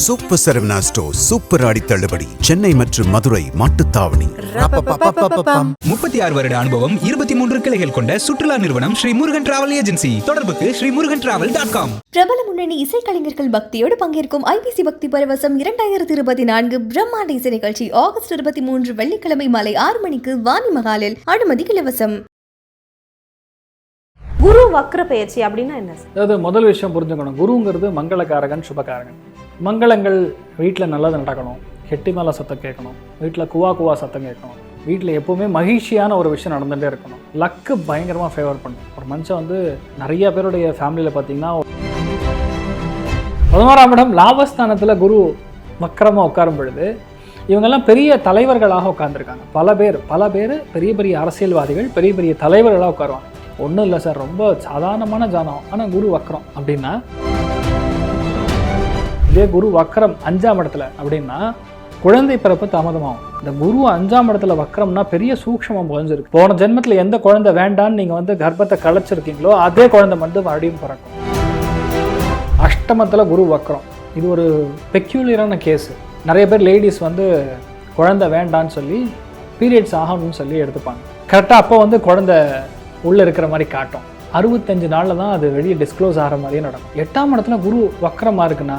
Super Saravana store super ஆடி தள்ளுபடி சென்னை மற்றும் மதுரை மாட்டுத்தாவணி. முப்பத்தி ஆறு வருட அனுபவம் இருபத்தி மூன்று கிளைகள் கொண்ட சுற்றுலா நிறுவனம் ஸ்ரீ முருகன் டிராவல் ஏஜென்சி. தொடர்புக்கு Sri Murugan travel dot com. பிரபல முன்னணி இசைக்கலைஞர்கள் பக்தியோடு பங்கேற்கும் ஐபிசி பக்தி பரவசம் இரண்டாயிரத்தி இருபத்தி நான்கு பிரம்மாண்ட இசை நிகழ்ச்சி ஆகஸ்ட் இருபத்தி மூன்று வெள்ளிக்கிழமை மாலை ஆறு மணிக்கு வாணி மகாலில் அனுமதி இலவசம். குரு வக்ர பெயர்ச்சி அப்படின்னா என்ன அதாவது முதல் விஷயம் புரிஞ்சுக்கணும். குருங்கிறது மங்களகாரகன் சுபகாரகன் மங்களங்கள் வீட்டில் நல்லது நடக்கணும். கெட்டி மேலே சத்தம் கேட்கணும். வீட்டில் குவா குவா சத்தம் கேட்கணும். வீட்டில் எப்போவுமே மகிழ்ச்சியான ஒரு விஷயம் நடந்துகிட்டே இருக்கணும். லக்கு பயங்கரமாக ஃபேவர் பண்ணும். ஒரு மனுஷன் வந்து நிறைய பேருடைய ஃபேமிலியில் பார்த்தீங்கன்னா பதினோராம் இடம் லாபஸ்தானத்தில் குரு வக்கரமாக உட்காரும் பொழுது இவங்கெல்லாம் பெரிய தலைவர்களாக உட்காந்துருக்காங்க பல பேர் பல பேர் பெரிய பெரிய அரசியல்வாதிகள் பெரிய பெரிய தலைவர்களாக உட்காருவாங்க. ஒன்றும் இல்லை சார் ரொம்ப சாதாரணமான ஜானம் ஆனால் குரு வக்கரம் அப்படின்னா இதே குரு வக்கரம் அஞ்சாம் இடத்துல அப்படின்னா குழந்தை பிறப்பு தாமதமாகும். இந்த குரு அஞ்சாம் இடத்துல வக்கரம்னா பெரிய சூக்ஷமம் புகஞ்சிருக்கு. போன ஜென்மத்தில் எந்த குழந்தை வேண்டான்னு நீங்கள் வந்து கர்ப்பத்தை கலைச்சிருக்கீங்களோ அதே குழந்தை வந்து மறுபடியும் பிறக்கும். அஷ்டமத்தில் குரு வக்கரம் இது ஒரு பெக்யூலியரான கேஸு நிறைய பேர் லேடிஸ் வந்து குழந்தை வேண்டான்னு சொல்லி பீரியட்ஸ் ஆகணும்னு சொல்லி எடுத்துப்பாங்க. கரெக்டாக அப்போ வந்து குழந்தை உள்ளே இருக்கிற மாதிரி காட்டும். அறுபத்தஞ்சு நாளில் தான் அது வெளியே டிஸ்க்ளோஸ் ஆகிற மாதிரியே நடக்கும். எட்டாம் இடத்துல குரு வக்கரமாக இருக்குன்னா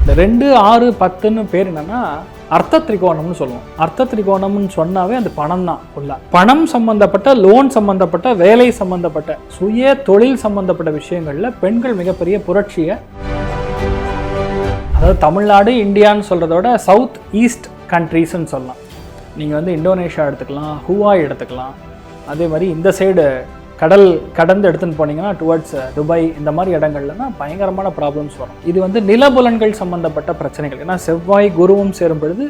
இந்த ரெண்டு ஆறு பத்துன்னு பேர் என்னன்னா அர்த்த திரிகோணம்னு சொல்லுவோம். அர்த்த திரிகோணம்னு சொன்னாவே அது பணம் தான் உள்ள பணம் சம்பந்தப்பட்ட லோன் சம்பந்தப்பட்ட வேலை சம்பந்தப்பட்ட சுய தொழில் சம்பந்தப்பட்ட விஷயங்களில் பெண்கள் மிகப்பெரிய புரட்சியை அதாவது தமிழ்நாடு இந்தியான்னு சொல்கிறதோட சவுத் ஈஸ்ட் கண்ட்ரீஸ்ன்னு சொல்லலாம். நீங்கள் வந்து இந்தோனேஷியா எடுத்துக்கலாம் ஹுவாய் எடுத்துக்கலாம். அதே மாதிரி இந்த சைடு கடல் கடந்து எடுத்துன்னு போனீங்கன்னா டுவர்ட்ஸ் துபாய் இந்த மாதிரி இடங்கள்லாம் பயங்கரமான ப்ராப்ளம்ஸ் வரும். இது வந்து நிலபுலன்கள் சம்பந்தப்பட்ட பிரச்சனைகள். ஏன்னா செவ்வாய் குருவும் சேரும் பொழுது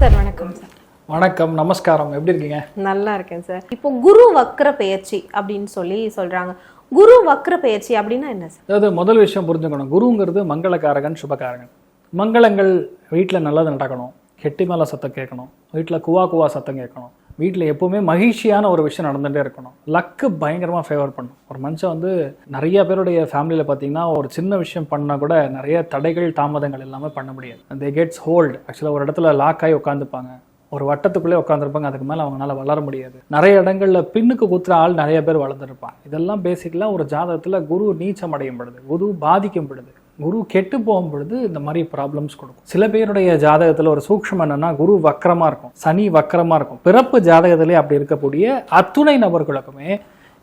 சார் வணக்கம் சார். வணக்கம் நமஸ்காரம். எப்படி இருக்கீங்க? நல்லா இருக்கேன் சார். இப்போ குரு வக்ர பெயர்ச்சி அப்படின்னு சொல்லி சொல்றாங்க. குரு வக்ர பெயர்ச்சி அப்படின்னா என்ன சார்? அதாவது முதல் விஷயம் புரிஞ்சுக்கணும். குருங்கிறது மங்களகாரகன் சுபகாரகன் மங்களங்கள் வீட்டில் நல்லது நடக்கணும். கெட்டி மேலே சத்தம் கேட்கணும். வீட்டில் குவா குவா சத்தம் கேட்கணும். வீட்டில் எப்போவுமே மகிழ்ச்சியான ஒரு விஷயம் நடந்துகிட்டே இருக்கணும். லக்கு பயங்கரமாக ஃபேவர் பண்ணும். ஒரு மனுஷன் வந்து நிறைய பேருடைய ஃபேமிலியில் பார்த்தீங்கன்னா ஒரு சின்ன விஷயம் பண்ணால் கூட நிறைய தடைகள் தாமதங்கள் எல்லாமே பண்ண முடியாது. தே கெட்ஸ் ஹோல்டு ஆக்சுவலாக ஒரு இடத்துல லாக் ஆகி உட்காந்துப்பாங்க ஒரு வட்டத்துக்குள்ளே உட்காந்துருப்பாங்க அதுக்கு மேலே அவங்களால வளர முடியாது. நிறைய இடங்களில் பின்னுக்கு குத்துற ஆள் நிறைய பேர் வளர்ந்துருப்பாங்க. இதெல்லாம் பேசிக்கலாக ஒரு ஜாதகத்தில் குரு நீச்சம் அடையும் பொழுது குரு பாதிக்கும் பொழுது. குரு கெட்டு போகும் பொழுது இந்த மாதிரி ப்ராப்ளம்ஸ் கொடுக்கும். சில பேருடைய ஜாதகத்தில் ஒரு சூக்ஷ்மம் என்னன்னா குரு வக்கரமாக இருக்கும். சனி வக்கரமாக இருக்கும். பிறப்பு ஜாதகத்திலே அப்படி இருக்கக்கூடிய அத்துணை நபர்களுக்குமே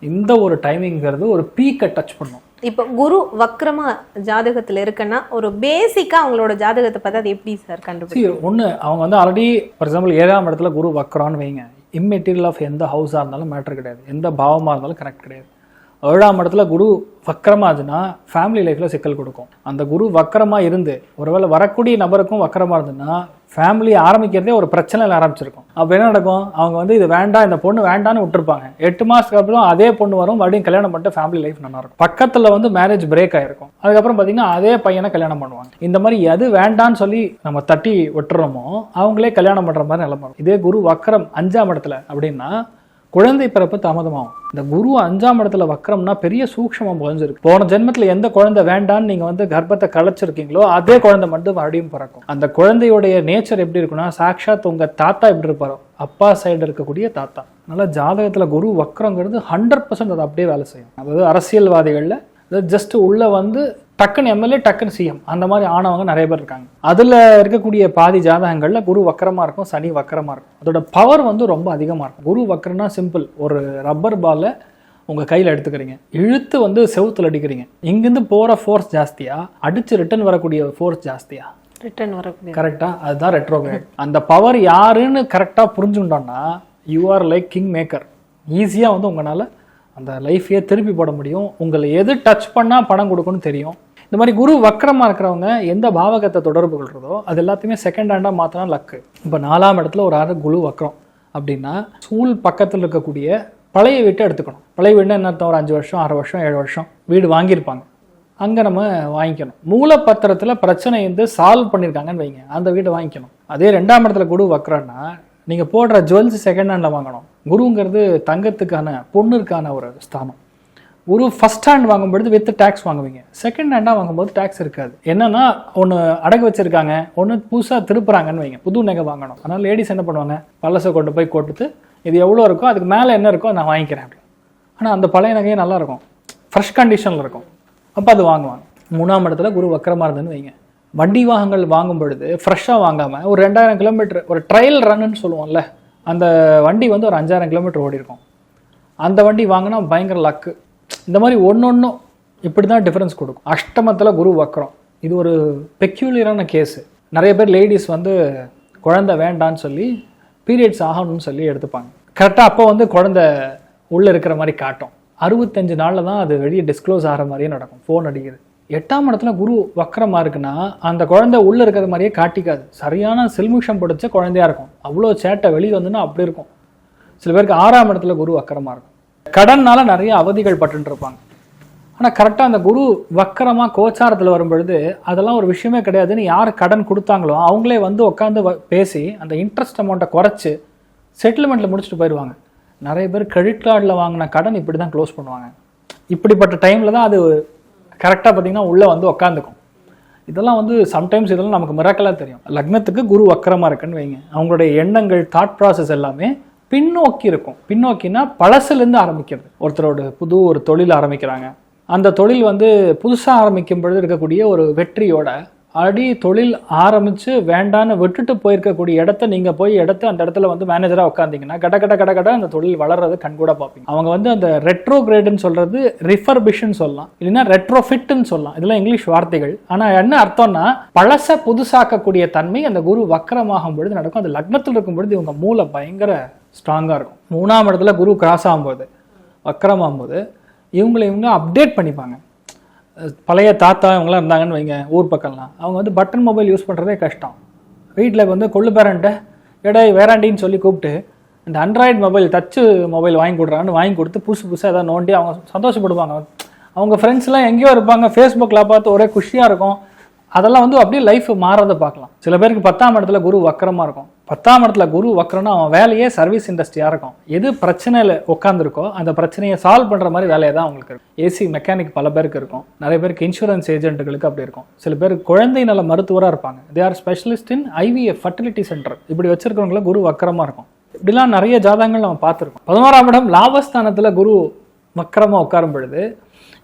இந்த ஒரு டைமிங்கிறது ஒரு பீக்கை டச் பண்ணும். இப்போ குரு வக்ரமா ஜாதகத்துல இருக்குன்னா ஒரு பேசிக்கா அவங்களோட ஜாதகத்தை பார்த்தா அது எப்படி சார் கண்டுபிடிக்கும் ஒன்று அவங்க வந்து ஆல்ரெடி ஃபார் எக்ஸாம்பிள் ஏழாம் இடத்துல குரு வக்கரான்னு வைங்க. இம்மெட்டீரியல் ஆஃப் எந்த ஹவுஸாக இருந்தாலும் மேட்டர் கிடையாது. எந்த பாவமாக இருந்தாலும் கரெக்ட் கிடையாது. ஏழாம் இடத்துல குரு வக்கரமாச்சுன்னா ஃபேமிலி லைஃப்பில் சிக்கல் கொடுக்கும். அந்த குரு வக்கரமாக இருந்து ஒருவேளை வரக்கூடிய நபருக்கும் வக்கரமாக இருந்துன்னா ஃபேமிலி ஆரம்பிக்கிறதே ஒரு பிரச்சனையில் ஆரம்பிச்சிருக்கும். அப்போ என்ன நடக்கும்? அவங்க வந்து இது வேண்டாம் இந்த பொண்ணு வேண்டான்னு விட்டுருப்பாங்க. எட்டு மாதத்துக்கு அப்புறம் அதே பொண்ணு வரும் மறுபடியும் கல்யாணம் பண்ணிட்டு ஃபேமிலி லைஃப் நல்லா இருக்கும். பக்கத்தில் வந்து மேரேஜ் பிரேக் ஆகிருக்கும் அதுக்கப்புறம் பார்த்தீங்கன்னா அதே பையனை கல்யாணம் பண்ணுவாங்க. இந்த மாதிரி எது வேண்டான்னு சொல்லி நம்ம தட்டி விட்டுறோமோ அவங்களே கல்யாணம் பண்ணுற மாதிரி நிலைமை இதே குரு வக்கரம் அஞ்சாம் இடத்துல அப்படின்னா குழந்தை பிறப்பு தாமதமாகும். இந்த குரு அஞ்சாம் இடத்துல வக்கரம்னா பெரிய சூக்ஷமம் புகஞ்சிருக்கு. போன ஜென்மத்தில் எந்த குழந்தை வேண்டான்னு நீங்கள் வந்து கர்ப்பத்தை கலைச்சிருக்கீங்களோ அதே குழந்தை மட்டும் மறுபடியும் பிறக்கும். அந்த குழந்தையுடைய நேச்சர் எப்படி இருக்குன்னா சாக்ஷாத் உங்க தாத்தா எப்படி இருப்பாரோ அப்பா சைடு இருக்கக்கூடிய தாத்தா. அதனால ஜாதகத்தில் குரு வக்கரங்கிறது ஹண்ட்ரட் பர்சன்ட் அது அப்படியே வேலை செய்யும். அதாவது அரசியல்வாதிகளில் ஜஸ்ட் உள்ளே வந்து டக்குன்னு எம்எல்ஏ டக்குன்னு சிஎம் அந்த மாதிரி ஆனவங்க நிறைய பேர் இருக்காங்க. அதில் இருக்கக்கூடிய பாதி ஜாதகங்களில் குரு வக்கரமாக இருக்கும் சனி வக்கரமாக இருக்கும். அதோட பவர் வந்து ரொம்ப அதிகமாக இருக்கும். குரு வக்கரம்னா சிம்பிள் ஒரு ரப்பர் பாலை உங்கள் கையில் எடுத்துக்கிறீங்க. இழுத்து வந்து செவுத்துல அடிக்கிறீங்க. இங்கேருந்து போகிற ஃபோர்ஸ் ஜாஸ்தியா? அடித்து ரிட்டர்ன் வரக்கூடிய ஃபோர்ஸ் ஜாஸ்தியா? ரிட்டர்ன் வரக்கூடிய கரெக்டா அதுதான் ரெட்ரோகிரேட் அந்த பவர் யாருன்னு கரெக்டாக புரிஞ்சுக்கிட்டோம்னா you are like king maker ஈஸியாக வந்து உங்களால் அந்த லைஃபையே திருப்பி போட முடியும். உங்களை எது டச் பண்ணால் பணம் கொடுக்கும்னு தெரியும். இந்த மாதிரி குரு வக்கரமாக இருக்கிறவங்க எந்த பாவகத்தை தொடர்பு கொள்கிறதோ அது எல்லாத்தையுமே செகண்ட் ஹேண்டாக மாற்றினா லக்கு இப்போ நாலாம் இடத்துல ஒரு ஆறு குரு வக்கரம் அப்படின்னா ஸ்கூல் பக்கத்தில் இருக்கக்கூடிய பழைய வீட்டை எடுத்துக்கணும். பழைய வீடுனா என்ன ஒரு அஞ்சு வருஷம் ஆறு வருஷம் ஏழு வருஷம் வீடு வாங்கியிருப்பாங்க. அங்கே நம்ம வாங்கிக்கணும். மூலப்பத்திரத்தில் பிரச்சனை வந்து சால்வ் பண்ணியிருக்காங்கன்னு வைங்க. அந்த வீட்டை வாங்கிக்கணும். அதே ரெண்டாம் இடத்துல குரு வக்கரன்னா நீங்கள் போடுற ஜுவல்ஸ் செகண்ட் ஹேண்டில் வாங்கணும். குருங்கிறது தங்கத்துக்கான பொண்ணுக்கான ஒரு ஸ்தானம். ஒரு ஃபர்ஸ்ட் ஹேண்ட் வாங்கும்பொழுது வித் டேக்ஸ் வாங்குவீங்க. செகண்ட் ஹேண்டாக வாங்கும்போது டேக்ஸ் இருக்காது. என்னன்னா ஒன்று அடகு வச்சிருக்காங்க ஒன்று புதுசாக திருப்புறாங்கன்னு வைங்க. புது நகை வாங்கணும். அதனால் லேடிஸ் என்ன பண்ணுவாங்க? பழசை கொண்டு போய் கொடுத்து இது எவ்வளோ இருக்கோ அதுக்கு மேலே என்ன இருக்கோ நான் வாங்கிக்கிறேன் அப்படி ஆனால் அந்த பழைய நகையே நல்லா இருக்கும் ஃப்ரெஷ் கண்டிஷனில் இருக்கும். அப்போ அது வாங்குவாங்க. மூணாம் இடத்துல குரு வக்கரமாக இருந்ததுன்னு வைங்க. வண்டி வாகனங்கள் வாங்கும் பொழுது ஃப்ரெஷ்ஷாக வாங்காமல் ஒரு ரெண்டாயிரம் கிலோமீட்டர் ஒரு ட்ரையல் ரன்னுன்னு சொல்லுவோம்ல அந்த வண்டி வந்து ஒரு அஞ்சாயிரம் கிலோமீட்டர் ஓடி இருக்கும் அந்த வண்டி வாங்கினா பயங்கர லக்கு இந்த மாதிரி ஒன்று இப்படி தான் டிஃப்ரென்ஸ் கொடுக்கும். அஷ்டமத்தில் குரு வக்கரம் இது ஒரு பெக்யூலியரான கேஸு நிறைய பேர் லேடிஸ் வந்து குழந்தை வேண்டான்னு சொல்லி பீரியட்ஸ் ஆகணும்னு சொல்லி எடுத்துப்பாங்க. கரெக்டாக அப்போ வந்து குழந்தை உள்ளே இருக்கிற மாதிரி காட்டும். அறுபத்தஞ்சு நாளில் தான் அது வெளியே டிஸ்க்ளோஸ் ஆகிற மாதிரியே நடக்கும். ஃபோன் அடிக்கிறது எட்டாம் இடத்துல குரு வக்கரமாக இருக்குன்னா அந்த குழந்தை உள்ளே இருக்கிற மாதிரியே காட்டிக்காது. சரியான சில்முஷம் பிடிச்ச குழந்தையாக இருக்கும். அவ்வளோ சேட்டை வெளியே வந்துன்னா அப்படி இருக்கும். சில பேருக்கு ஆறாம் இடத்துல குரு வக்கரமாக இருக்கும். கடன்னால நிறைய அவதிகள் பட்டு இருப்பாங்க. ஆனால் கரெக்டாக அந்த குரு வக்கரமாக கோச்சாரத்தில் வரும்பொழுது அதெல்லாம் ஒரு விஷயமே கிடையாதுன்னு யார் கடன் கொடுத்தாங்களோ அவங்களே வந்து உட்காந்து பேசி அந்த இன்ட்ரெஸ்ட் அமௌண்ட்டை குறைச்சி செட்டில்மெண்ட்டில் முடிச்சுட்டு போயிடுவாங்க நிறைய பேர் கிரெடிட் கார்டில் வாங்கின கடன் இப்படி தான் க்ளோஸ் பண்ணுவாங்க. இப்படிப்பட்ட டைமில் தான் அது கரெக்டாக பார்த்தீங்கன்னா உள்ளே வந்து உட்காந்துக்கும் இதெல்லாம் வந்து சம்டைம்ஸ் இதெல்லாம் நமக்கு மிராக்கலாக தெரியும். லக்னத்துக்கு குரு வக்கரமாக இருக்குன்னு வைங்க. அவங்களுடைய எண்ணங்கள் தாட் ப்ராசஸ் எல்லாமே பின்னோக்கி இருக்கும் பின்னோக்கினா பழசுலேருந்து ஆரம்பிக்கிறது. ஒருத்தரோட புது ஒரு தொழில் ஆரம்பிக்கிறாங்க. அந்த தொழில் வந்து புதுசாக ஆரம்பிக்கும் பொழுது இருக்கக்கூடிய ஒரு வெற்றியோட ஆல்ரெடி தொழில் ஆரம்பித்து வேண்டான்னு விட்டுட்டு போயிருக்கக்கூடிய இடத்த நீங்கள் போய் இடத்த அந்த இடத்துல வந்து மேனேஜராக உட்காந்திங்கன்னா கட கட கட கட அந்த தொழில் வளர்றது கண்கூட பார்ப்பீங்க. அவங்க வந்து அந்த ரெட்ரோ கிரேடுன்னு சொல்கிறது ரிஃபர்பிஷ்னு சொல்லலாம். இல்லைன்னா ரெட்ரோஃபிட்னு சொல்லலாம். இதெல்லாம் இங்கிலீஷ் வார்த்தைகள். ஆனால் என்ன அர்த்தம்னா பழச புதுசாக்கக்கூடிய தன்மை அந்த குரு வக்கரமாகும் பொழுது நடக்கும். அந்த லக்னத்தில் இருக்கும் பொழுது இவங்க மூளை பயங்கர ஸ்ட்ராங்காக இருக்கும். மூணாம் இடத்துல குரு கிராஸ் ஆகும்போது வக்கரமாகும்போது இவங்களை இவங்க அப்டேட் பண்ணிப்பாங்க. பழைய தாத்தா இவங்களாம் இருந்தாங்கன்னு வைங்க ஊர் பக்கம்லாம். அவங்க வந்து பட்டன் மொபைல் யூஸ் பண்ணுறதே கஷ்டம். வீட்டில் வந்து கொள்ளு பேரண்ட்டை எடை வேறாண்டின்னு சொல்லி கூப்பிட்டு இந்த ஆண்ட்ராய்டு மொபைல் டச்சு மொபைல் வாங்கி கொடுறான்னு வாங்கி கொடுத்து புதுசு புதுசாக ஏதாவது நோண்டி அவங்க சந்தோஷப்படுவாங்க. அவங்க ஃப்ரெண்ட்ஸ்லாம் எங்கேயோ இருப்பாங்க ஃபேஸ்புக்கில் பார்த்து ஒரே குஷியாக இருக்கும். அதெல்லாம் வந்து அப்படியே லைஃப் மாறதை பார்க்கலாம். சில பேருக்கு பத்தாம் இடத்துல குரு வக்கரமாக இருக்கும். பத்தாம் இடத்துல குரு வக்கரம்னா அவன் வேலையே சர்வீஸ் இண்டஸ்ட்ரியாக இருக்கும். எது பிரச்சனையில் உட்காந்துருக்கோ அந்த பிரச்சனையை சால்வ் பண்ணுற மாதிரி வேலையை தான் அவங்களுக்கு இருக்கும். ஏசி மெக்கானிக் பல பேருக்கு இருக்கும். நிறைய பேருக்கு இன்சூரன்ஸ் ஏஜென்ட்டுகளுக்கு அப்படி இருக்கும். சில பேர் குழந்தை நல மருத்துவராக இருப்பாங்க. They are specialist in IVF fertility centre இப்படி வச்சிருக்கிறவங்கள குரு வக்கரமாக இருக்கும். இப்படிலாம் நிறைய ஜாதகங்கள் நம்ம பார்த்துருக்கோம். பதினோராம் இடம் லாபஸ்தானத்தில் குரு வக்கரமாக உட்காரும் பொழுது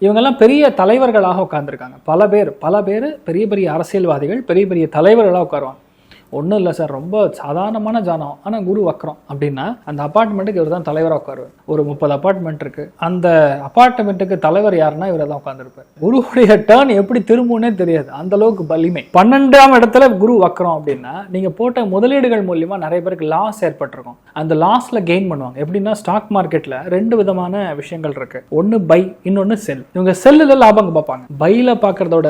இவங்கெல்லாம் பெரிய தலைவர்களாக உட்காந்துருக்காங்க பல பேர் பல பேர் பெரிய பெரிய அரசியல்வாதிகள் பெரிய பெரிய தலைவர்களாக உட்காருவாங்க. ஒன்றும் இல்லை சார். ரொம்ப சாதாரணமான ஜானம். ஆனால் குரு வக்கரம் அப்படின்னா அந்த அப்பார்ட்மெண்ட்டுக்கு இவர் தான் தலைவராக உட்காருவார். ஒரு முப்பது அப்பார்ட்மெண்ட் இருக்குது அந்த அப்பார்ட்மெண்ட்டுக்கு தலைவர் யாருன்னா இவர் தான் உட்காந்துருப்பார் குருவுடைய டேர்ன் எப்படி திரும்பும்னே தெரியாது. அந்த அளவுக்கு வலிமை. பன்னெண்டாம் இடத்துல குரு வக்கரம் அப்படின்னா நீங்கள் போட்ட முதலீடுகள் மூலியமாக நிறைய பேருக்கு லாஸ் ஏற்பட்டிருக்கும். அந்த லாஸில் கெயின் பண்ணுவாங்க. எப்படின்னா ஸ்டாக் மார்க்கெட்டில் ரெண்டு விதமான விஷயங்கள் இருக்கு. ஒன்று பை இன்னொன்று செல் இவங்க செல்லில் லாபம் பார்ப்பாங்க. பையில் பார்க்குறதோட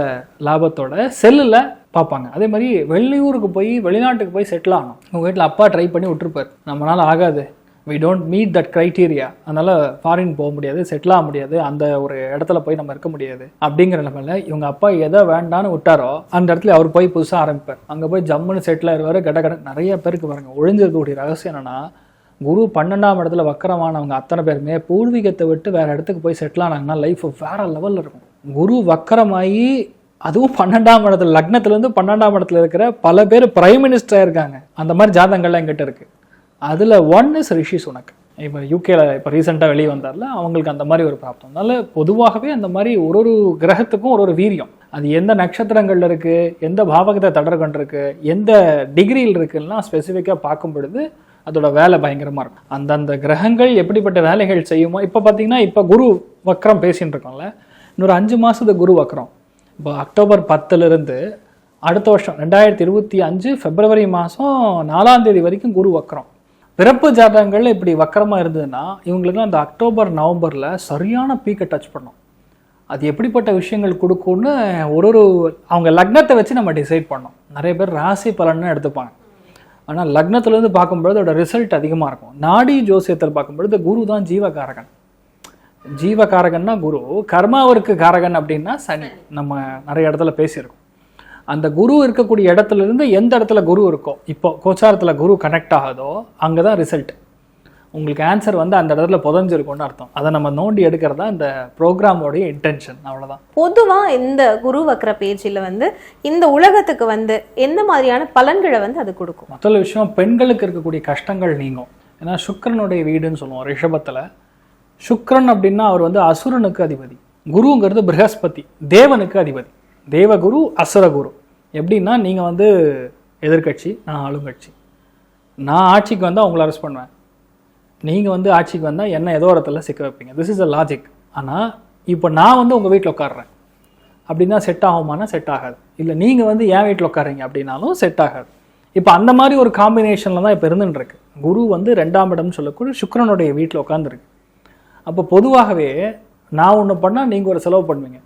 லாபத்தோட செல்லில் பார்ப்பாங்க. அதே மாதிரி வெளியூருக்கு போய் வெளிநாட்டுக்கு போய் செட்டில் ஆகணும். உங்கள் வீட்டில் அப்பா ட்ரை பண்ணி விட்டுருப்பார். நம்மளால் ஆகாது. We don't meet that criteria அதனால் ஃபாரின் போக முடியாது செட்டில் ஆக முடியாது. அந்த ஒரு இடத்துல போய் நம்ம இருக்க முடியாது. அப்படிங்கிற நிலமையில இவங்க அப்பா எதை வேண்டான்னு விட்டாரோ அந்த இடத்துல அவர் போய் புதுசாக ஆரம்பிப்பார். அங்கே போய் ஜம்முன்னு செட்டில் ஆயிடுவார் கட கட. நிறைய பேருக்கு பாருங்க ஒழிஞ்சிருக்கக்கூடிய ரகசியம் என்னன்னா குரு பன்னெண்டாம் இடத்துல வக்கரமானவங்க அத்தனை பேருமே பூர்வீகத்தை விட்டு வேற இடத்துக்கு போய் செட்டில் ஆனாங்கன்னா லைஃப் வேறு லெவலில் இருக்கும். குரு வக்கரமாகி அதுவும் பன்னெண்டாம் இடத்துல லக்னத்துலேருந்து பன்னெண்டாம் இடத்துல இருக்கிற பல பேர் பிரைம் மினிஸ்டராக இருக்காங்க. அந்த மாதிரி ஜாதகங்கள்லாம் எங்கிட்ட இருக்குது அதில் ஒன் இஸ் ரிஷி சுனக் இப்போ யூகேல இப்போ ரீசெண்டாக வெளியே வந்தார்ல அவங்களுக்கு அந்த மாதிரி ஒரு பிராப்தம். அதனால பொதுவாகவே அந்த மாதிரி ஒரு ஒரு கிரகத்துக்கும் ஒரு ஒரு வீரியம். அது எந்த நட்சத்திரங்கள்ல இருக்குது எந்த பாவகத்தை தடர் கொண்டிருக்கு எந்த டிகிரியில் இருக்குன்னா ஸ்பெசிஃபிக்காக பார்க்கும் பொழுது அதோட வேலை பயங்கரமாக இருக்கும். அந்தந்த கிரகங்கள் எப்படிப்பட்ட வேலைகள் செய்யுமோ இப்போ பார்த்தீங்கன்னா இப்போ குரு வக்ரம் பேசின்னு இருக்கோம்ல. இன்னொரு அஞ்சு மாதத்து குரு வக்ரம். இப்போ அக்டோபர் பத்துலேருந்து அடுத்த வருஷம் ரெண்டாயிரத்தி இருபத்தி அஞ்சு பிப்ரவரி மாதம் நாலாம் தேதி வரைக்கும் குரு வக்கரம். பிறப்பு ஜாதகங்கள் இப்படி வக்கரமாக இருந்ததுன்னா இவங்களுக்கு அந்த அக்டோபர் நவம்பரில் சரியான பீக்கை டச் பண்ணும். அது எப்படிப்பட்ட விஷயங்கள் கொடுக்கும்னு ஒரு ஒரு அவங்க லக்னத்தை வச்சு நம்ம டிசைட் பண்ணோம். நிறைய பேர் ராசி பலன்னு எடுத்துப்பாங்க. ஆனால் லக்னத்துலேருந்து பார்க்கும்பொழுது அதோட ரிசல்ட் அதிகமாக இருக்கும். நாடி ஜோசியத்தில் பார்க்கும்பொழுது குரு தான் ஜீவகாரகன். ஜீவகாரகன்னா குரு. கர்மாவிற்கு காரகன் அப்படின்னா சனி. நம்ம நிறைய இடத்துல பேசியிருக்கோம். அந்த குரு இருக்கக்கூடிய இடத்துல இருந்து எந்த இடத்துல குரு இருக்கோ இப்போ கோச்சாரத்தில் குரு கனெக்ட் ஆகுதோ அங்கே தான் ரிசல்ட் உங்களுக்கு ஆன்சர் வந்து அந்த இடத்துல புதஞ்சிருக்கும்னு அர்த்தம். அதை நம்ம நோண்டி எடுக்கிறது இந்த ப்ரோக்ராமோடைய இன்டென்ஷன் அவ்வளவுதான். பொதுவா இந்த குரு வக்ர பேச்சில் வந்து இந்த உலகத்துக்கு வந்து எந்த மாதிரியான பலன்களை வந்து அது கொடுக்கும்? முதல் விஷயம் பெண்களுக்கு இருக்கக்கூடிய கஷ்டங்கள் நீங்கும். ஏன்னா சுக்கிரனுடைய வீடுன்னு சொல்லுவோம் ரிஷபத்தில். சுக்ரன் அப்படின்னா அவர் வந்து அசுரனுக்கு அதிபதி. குருங்கிறது பிரகஸ்பதி தேவனுக்கு அதிபதி. தேவகுரு அசுரகுரு. எப்படின்னா நீங்கள் வந்து எதிர்க்கட்சி நான் ஆளுங்கட்சி. நான் ஆட்சிக்கு வந்தால் உங்களை அரெஸ்ட் பண்ணுவேன். நீங்கள் வந்து ஆட்சிக்கு வந்தால் என்ன ஏதோ இடத்துல சிக்க வைப்பீங்க. திஸ் இஸ் அ லாஜிக் ஆனால் இப்போ நான் வந்து உங்கள் வீட்டில் உட்காடுறேன் அப்படின்னா செட் ஆகுமானா செட் ஆகாது. இல்லை நீங்கள் வந்து என் வீட்டில் உட்காருங்க அப்படின்னாலும் செட் ஆகாது. இப்போ அந்த மாதிரி ஒரு காம்பினேஷனில் தான் இப்போ இருந்துருக்கு குரு வந்து ரெண்டாம் இடம்னு சொல்லக்கூடிய சுக்ரனுடைய வீட்டில் உட்காந்துருக்கு அப்போ பொதுவாகவே நான் ஒன்று பண்ணால் நீங்கள் ஒரு செலவு பண்ணுவீங்க.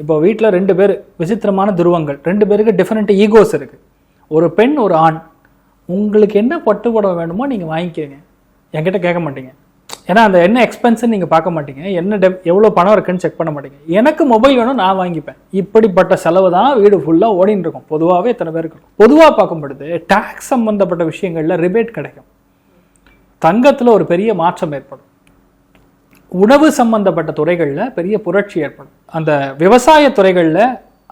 இப்போ வீட்டில் ரெண்டு பேர் விசித்திரமான துருவங்கள் ரெண்டு பேருக்கு டிஃப்ரெண்ட் ஈகோஸ் இருக்குது ஒரு பெண் ஒரு ஆண். உங்களுக்கு என்ன பட்டுப்படம் வேணுமோ நீங்கள் வாங்கிக்கோங்க. என்கிட்ட கேட்க மாட்டீங்க. ஏன்னா அந்த என்ன எக்ஸ்பென்ஸ்ன்னு நீங்கள் பார்க்க மாட்டீங்க. என்ன டெப் எவ்வளோ பணம் இருக்குன்னு செக் பண்ண மாட்டீங்க. எனக்கு மொபைல் வேணும் நான் வாங்கிப்பேன். இப்படிப்பட்ட செலவு தான் வீடு ஃபுல்லாக ஓடின்னு இருக்கும். பொதுவாகவே இத்தனை பேர் இருக்கும் பொதுவாக பார்க்கும்பொழுது டேக்ஸ் சம்மந்தப்பட்ட விஷயங்களில் ரிபேட் கிடைக்கும். தங்கத்தில் ஒரு பெரிய மாற்றம் ஏற்படும். உணவு சம்பந்தப்பட்ட துறைகளில் பெரிய புரட்சி ஏற்படும். அந்த விவசாய துறைகளில்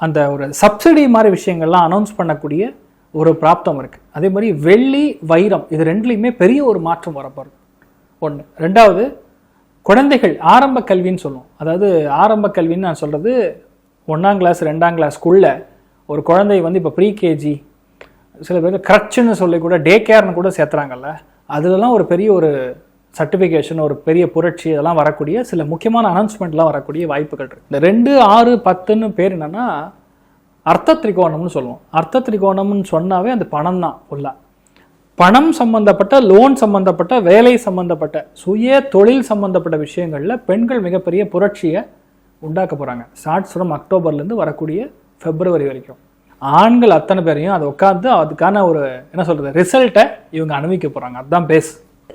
அந்த ஒரு சப்சிடி மாதிரி விஷயங்கள்லாம் அனௌன்ஸ் பண்ணக்கூடிய ஒரு பிராப்தம் இருக்குது அதே மாதிரி வெள்ளி வைரம் இது ரெண்டுலேயுமே பெரிய ஒரு மாற்றம் வரப்போகுது. ஒன்று ரெண்டாவது குழந்தைகள் ஆரம்ப கல்வின்னு சொல்லுவோம். அதாவது ஆரம்ப கல்வின்னு நான் சொல்கிறது ஒன்றாம் கிளாஸ் ரெண்டாம் கிளாஸ்க்குள்ளே ஒரு குழந்தை வந்து இப்போ ப்ரீகேஜி சில பேர் க்ரச்சுன்னு சொல்லி கூட டே கேர்னு கூட சேர்த்துறாங்கல்ல. அதுலலாம் ஒரு பெரிய ஒரு சர்டிஃபிகேஷன் ஒரு பெரிய புரட்சி இதெல்லாம் வரக்கூடிய சில முக்கியமான அனௌன்ஸ்மெண்ட்லாம் வரக்கூடிய வாய்ப்புகள் இருக்கு. இந்த ரெண்டு ஆறு பத்துன்னு பேர் என்னன்னா அர்த்த திரிகோணம்னு சொல்லுவோம். அர்த்த திரிகோணம்னு சொன்னாவே அந்த பணம் தான் ஃபுல்லாக பணம் சம்பந்தப்பட்ட லோன் சம்பந்தப்பட்ட வேலை சம்பந்தப்பட்ட சுய தொழில் சம்பந்தப்பட்ட விஷயங்களில் பெண்கள் மிகப்பெரிய புரட்சியை உண்டாக்க போகிறாங்க ஸ்டார்ட்ஸ் ஃப்ரம் அக்டோபர்லேருந்து வரக்கூடிய பிப்ரவரி வரைக்கும். ஆண்கள் அத்தனை பேரையும் அதை உட்காந்து அதுக்கான ஒரு என்ன சொல்கிறது ரிசல்ட்டை இவங்க அனுபவிக்க போகிறாங்க அதுதான் பேஸ்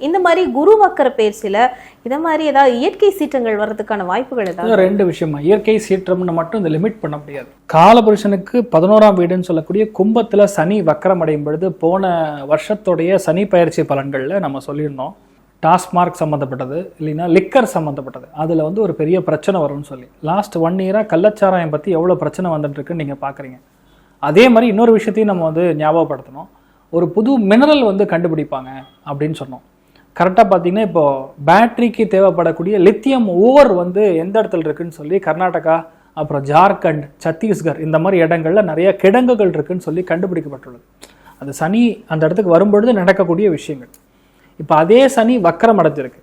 இந்த மாதிரி குரு வக்கர பேச்சில் இத மாதிரி ஏதாவது இயற்கை சீற்றங்கள் வர்றதுக்கான வாய்ப்புகள் ஏதாவது ரெண்டு விஷயமா? இயற்கை சீற்றம்னு மட்டும் இந்த லிமிட் பண்ண முடியாது. காலபுருஷனுக்கு பதினோராம் வீடுன்னு சொல்லக்கூடிய கும்பத்தில் சனி வக்கரம் அடையும் பொழுது போன வருஷத்துடைய சனி பயிற்சி பலன்களில் நம்ம சொல்லியிருந்தோம். டாஸ்மார்க் சம்மந்தப்பட்டது இல்லைன்னா லிக்கர் சம்மந்தப்பட்டது அதில் வந்து ஒரு பெரிய பிரச்சனை வரும்னு சொல்லி. லாஸ்ட் ஒன் இயராக கள்ளச்சாராயம் பற்றி எவ்வளோ பிரச்சனை வந்துட்டுருக்குன்னு நீங்கள் பார்க்குறீங்க அதே மாதிரி இன்னொரு விஷயத்தையும் நம்ம வந்து ஞாபகப்படுத்தணும். ஒரு புது மினரல் வந்து கண்டுபிடிப்பாங்க அப்படின்னு சொன்னோம். கரெக்டாக பார்த்தீங்கன்னா இப்போ பேட்டரிக்கு தேவைப்படக்கூடிய லித்தியம் ஓவர் வந்து எந்த இடத்துல இருக்குன்னு சொல்லி கர்நாடகா அப்புறம் ஜார்க்கண்ட் சத்தீஸ்கர் இந்த மாதிரி இடங்கள்ல நிறைய கிடங்குகள் இருக்குன்னு சொல்லி கண்டுபிடிக்கப்பட்டுள்ளது. அந்த சனி அந்த இடத்துக்கு வரும்பொழுது நடக்கக்கூடிய விஷயங்கள். இப்போ அதே சனி வக்கரம் அடைஞ்சிருக்கு.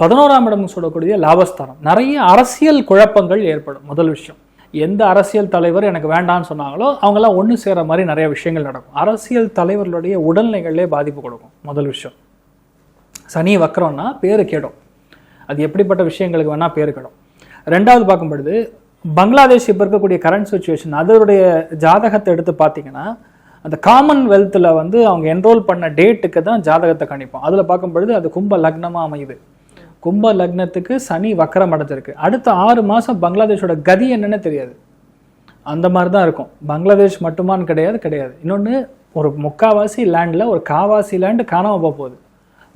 பதினோராம் இடம் சொல்லக்கூடிய லாபஸ்தானம். நிறைய அரசியல் குழப்பங்கள் ஏற்படும். முதல் விஷயம். எந்த அரசியல் தலைவர் எனக்கு வேண்டாம்னு சொன்னாங்களோ அவங்கெல்லாம் ஒன்று சேர மாதிரி நிறைய விஷயங்கள் நடக்கும். அரசியல் தலைவர்களுடைய உடல்நிலைகளே பாதிப்பு கொடுக்கும். முதல் விஷயம். சனி வக்கரம்னா பேர் கெடும். அது எப்படிப்பட்ட விஷயங்களுக்கு வேணால் பேர் கேடும். ரெண்டாவது பார்க்கும் பொழுது பங்களாதேஷ் இப்போ இருக்கக்கூடிய கரண்ட் சுச்சுவேஷன் அதனுடைய ஜாதகத்தை எடுத்து பார்த்தீங்கன்னா அந்த காமன்வெல்த்தில் வந்து அவங்க என்ரோல் பண்ண டேட்டுக்கு தான் ஜாதகத்தை கணிப்போம். அதில் பார்க்கும்பொழுது அது கும்ப லக்னமாக அமையுது. கும்ப லக்னத்துக்கு சனி வக்கரம் அடைஞ்சிருக்கு. அடுத்த ஆறு மாதம் பங்களாதேஷோட கதி என்னன்னு தெரியாது. அந்த மாதிரி தான் இருக்கும். பங்களாதேஷ் மட்டுமான்னு கிடையாது கிடையாது. இன்னொன்று ஒரு முக்காவாசி லேண்டில் ஒரு காவாசி லேண்டு காணாமல் போக போகுது.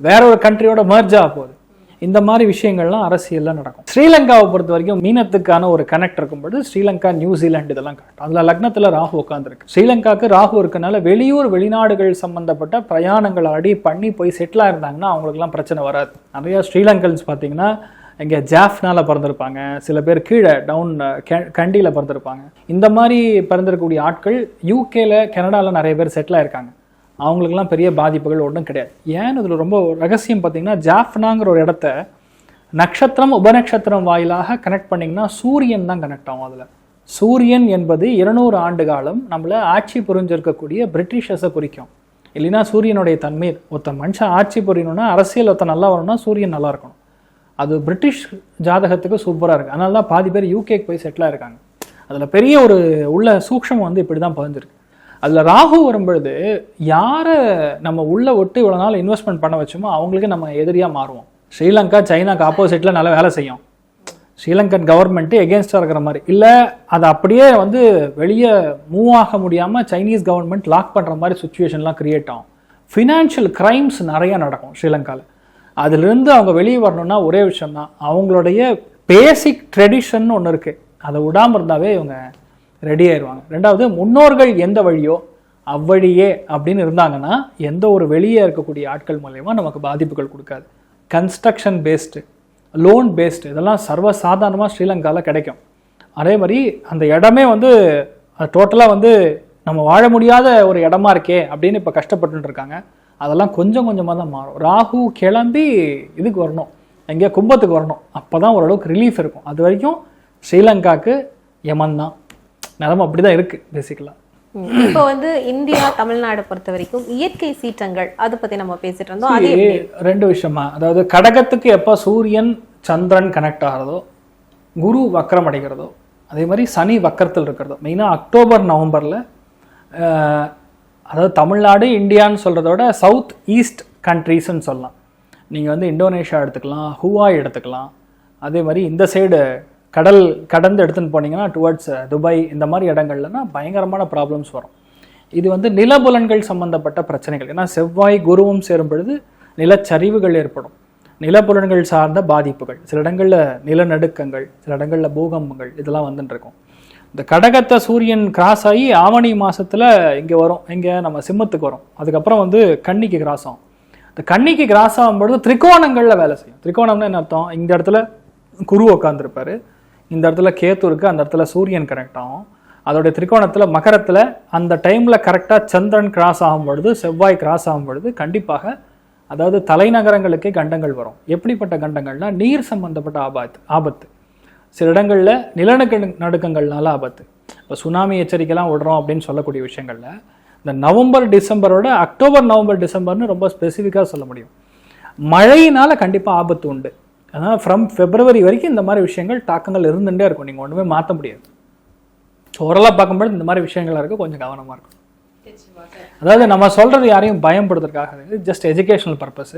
வேற ஒரு கண்ட்ரியோட மர்ஜ் ஆக போகுது. இந்த மாதிரி விஷயங்கள்லாம் அரசியலில் நடக்கும். ஸ்ரீலங்காவை பொறுத்த வரைக்கும் மீனத்துக்கான ஒரு கனெக்ட் இருக்கும்போது ஸ்ரீலங்கா நியூசிலாண்டு இதெல்லாம் காட்டும். அதில் லக்னத்தில் ராகு உட்காந்துருக்கு ஸ்ரீலங்காவுக்கு ராகு இருக்கனால வெளியூர் வெளிநாடுகள் சம்பந்தப்பட்ட பிரயாணங்கள் ஆடி பண்ணி போய் செட்டில் ஆயிருந்தாங்கன்னா அவங்களுக்குலாம் பிரச்சனை வராது. நிறையா ஸ்ரீலங்கன்ஸ் பார்த்தீங்கன்னா இங்கே ஜாஃப்னால பிறந்திருப்பாங்க. சில பேர் கீழே டவுன் கண்டியில் பிறந்திருப்பாங்க. இந்த மாதிரி பிறந்திருக்கக்கூடிய ஆட்கள் யூகேல கனடாவில் நிறைய பேர் செட்டில் ஆயிருக்காங்க. அவங்களுக்குலாம் பெரிய பாதிப்புகள் ஒன்றும் கிடையாது. ஏன் இதில் ரொம்ப ரகசியம் பார்த்தீங்கன்னா ஜாஃப்னாங்கிற ஒரு இடத்த நட்சத்திரம் உபநட்சத்திரம் வாயிலாக கனெக்ட் பண்ணிங்கன்னா சூரியன் தான் கனெக்ட் ஆகும் அதில். சூரியன் என்பது இருநூறு ஆண்டு காலம் நம்மளை ஆட்சி புரிஞ்சிருக்கக்கூடிய பிரிட்டிஷர்ஸை குறிக்கும். இல்லைன்னா சூரியனுடைய தன்மை ஒருத்தன் மனுஷன் ஆட்சி புரியணும்னா அரசியல் ஒருத்தன் நல்லா வரணும்னா சூரியன் நல்லா இருக்கணும். அது பிரிட்டிஷ் ஜாதகத்துக்கு சூப்பராக இருக்குது அதனால தான் பாதி பேர் யூகேக்கு போய் செட்டிலாக இருக்காங்க அதில் பெரிய ஒரு உள்ள சூக்ஷம் வந்து இப்படி தான் பதிஞ்சிருக்கு. அதில் ராகு வரும்பொழுது யாரை நம்ம உள்ள ஒட்டு இவ்வளோ நாள் இன்வெஸ்ட்மெண்ட் பண்ண வச்சோமோ அவங்களுக்கு நம்ம எதிரியாக மாறுவோம். ஸ்ரீலங்கா சைனாக்கு ஆப்போசிட்டில் நல்லா வேலை செய்யும். ஸ்ரீலங்கன் கவர்மெண்ட்டு எகேன்ஸ்டாக இருக்கிற மாதிரி. இல்லை அதை அப்படியே வந்து வெளியே மூவ் ஆக முடியாமல் சைனீஸ் கவர்மெண்ட் லாக் பண்ணுற மாதிரி சுச்சுவேஷன்லாம் கிரியேட் ஆகும். ஃபினான்ஷியல் கிரைம்ஸ் நிறைய நடக்கும் ஸ்ரீலங்காவில் அதுலேருந்து அவங்க வெளியே வரணும்னா ஒரே விஷயம் தான் அவங்களுடைய பேசிக் ட்ரெடிஷன் ஒன்று இருக்குது அதை விடாமல் இருந்தாவே இவங்க ரெடி ஆயிடுவாங்க ரெண்டாவது முன்னோர்கள் எந்த வழியோ அவ்வழியே அப்படின்னு இருந்தாங்கன்னா எந்த ஒரு வெளியே இருக்கக்கூடிய ஆட்கள் மூலயமா நமக்கு பாதிப்புகள் கொடுக்காது. கன்ஸ்ட்ரக்ஷன் பேஸ்டு லோன் பேஸ்டு இதெல்லாம் சர்வசாதாரணமாக ஸ்ரீலங்காவில் கிடைக்கும். அதே மாதிரி அந்த இடமே வந்து டோட்டலாக வந்து நம்ம வாழ முடியாத ஒரு இடமா இருக்கே அப்படின்னு இப்போ கஷ்டப்பட்டு இருக்காங்க. அதெல்லாம் கொஞ்சம் கொஞ்சமாக தான் மாறும். ராகு கிளம்பி இதுக்கு வரணும். எங்கேயோ கும்பத்துக்கு வரணும். அப்போ தான் ஓரளவுக்கு ரிலீஃப் இருக்கும். அது வரைக்கும் ஸ்ரீலங்காக்கு யமன் தான். நிலமை அப்படி தான் இருக்குது பேசிக்கலாக ம். இப்போ வந்து இந்தியா தமிழ்நாடு பொறுத்த வரைக்கும் இயற்கை சீற்றங்கள் அதை பத்தி நம்ம பேசிட்டு இருந்தோம். ரெண்டு விஷயமா? அதாவது கடகத்துக்கு எப்போ சூரியன் சந்திரன் கனெக்ட் ஆகிறதோ குரு வக்கரம் அடைகிறதோ அதே மாதிரி சனி வக்கரத்தில் இருக்கிறதோ மெயினாக அக்டோபர் நவம்பரில் அதாவது தமிழ்நாடு இந்தியான்னு சொல்கிறத விட சவுத் ஈஸ்ட் கண்ட்ரீஸ்ன்னு சொல்லலாம். நீங்கள் வந்து இந்தோனேஷியா எடுத்துக்கலாம் ஹுவாய் எடுத்துக்கலாம். அதே மாதிரி இந்த சைடு கடல் கடந்து எடுத்துன்னு போனீங்கன்னா டுவர்ட்ஸ் துபாய் இந்த மாதிரி இடங்கள்லனா பயங்கரமான ப்ராப்ளம்ஸ் வரும். இது வந்து நிலபுலன்கள் சம்பந்தப்பட்ட பிரச்சனைகள். ஏன்னா செவ்வாய் குருவும் சேரும் பொழுது நிலச்சரிவுகள் ஏற்படும். நிலபுலன்கள் சார்ந்த பாதிப்புகள். சில இடங்களில் நிலநடுக்கங்கள் சில இடங்களில் பூகம்பங்கள் இதெல்லாம் வந்துட்டுருக்கும் இந்த கடகத்தை சூரியன் கிராஸ் ஆகி ஆவணி மாதத்தில் இங்கே வரும். இங்கே நம்ம சிம்மத்துக்கு வரும். அதுக்கப்புறம் வந்து கன்னிக்கு கிராஸ் ஆகும். இந்த கன்னிக்கு கிராஸ் ஆகும்பொழுது திரிகோணங்களில் வேலை செய்யும். திரிகோணம்னா என்ன அர்த்தம்? இந்த இடத்துல குரு உட்காந்துருப்பாரு இந்த இடத்துல கேத்து இருக்குது அந்த இடத்துல சூரியன் கனெக்ட் ஆகும். அதோடைய திரிகோணத்தில் மகரத்தில் அந்த டைமில் கரெக்டாக சந்திரன் கிராஸ் ஆகும் பொழுது செவ்வாய் கிராஸ் ஆகும் பொழுது கண்டிப்பாக அதாவது தலைநகரங்களுக்கே கண்டங்கள் வரும். எப்படிப்பட்ட கண்டங்கள்னா நீர் சம்பந்தப்பட்ட ஆபத்து ஆபத்து. சில இடங்களில் நிலநடுக்க நடுக்கங்கள்னால ஆபத்து. இப்போ சுனாமி எச்சரிக்கைலாம் விடுறோம் அப்படின்னு சொல்லக்கூடிய விஷயங்களில் இந்த நவம்பர் டிசம்பரோட அக்டோபர் நவம்பர் டிசம்பர்னு ரொம்ப ஸ்பெசிஃபிக்காக சொல்ல முடியும். மழையினால் கண்டிப்பாக ஆபத்து உண்டு. அதனால் ஃப்ரம் பிப்ரவரி வரைக்கும் இந்த மாதிரி விஷயங்கள் தாக்கங்கள் இருந்துகிட்டே இருக்கும். நீங்கள் ஒன்றுமே மாற்ற முடியாது. ஸோ ஓரளவு பார்க்கும்போது இந்த மாதிரி விஷயங்கள்லாம் இருக்க கொஞ்சம் கவனமாக இருக்கும் அதாவது நம்ம சொல்றது யாரையும் பயன்படுத்துறதுக்காக ஜஸ்ட் எஜுகேஷனல் பர்பஸ்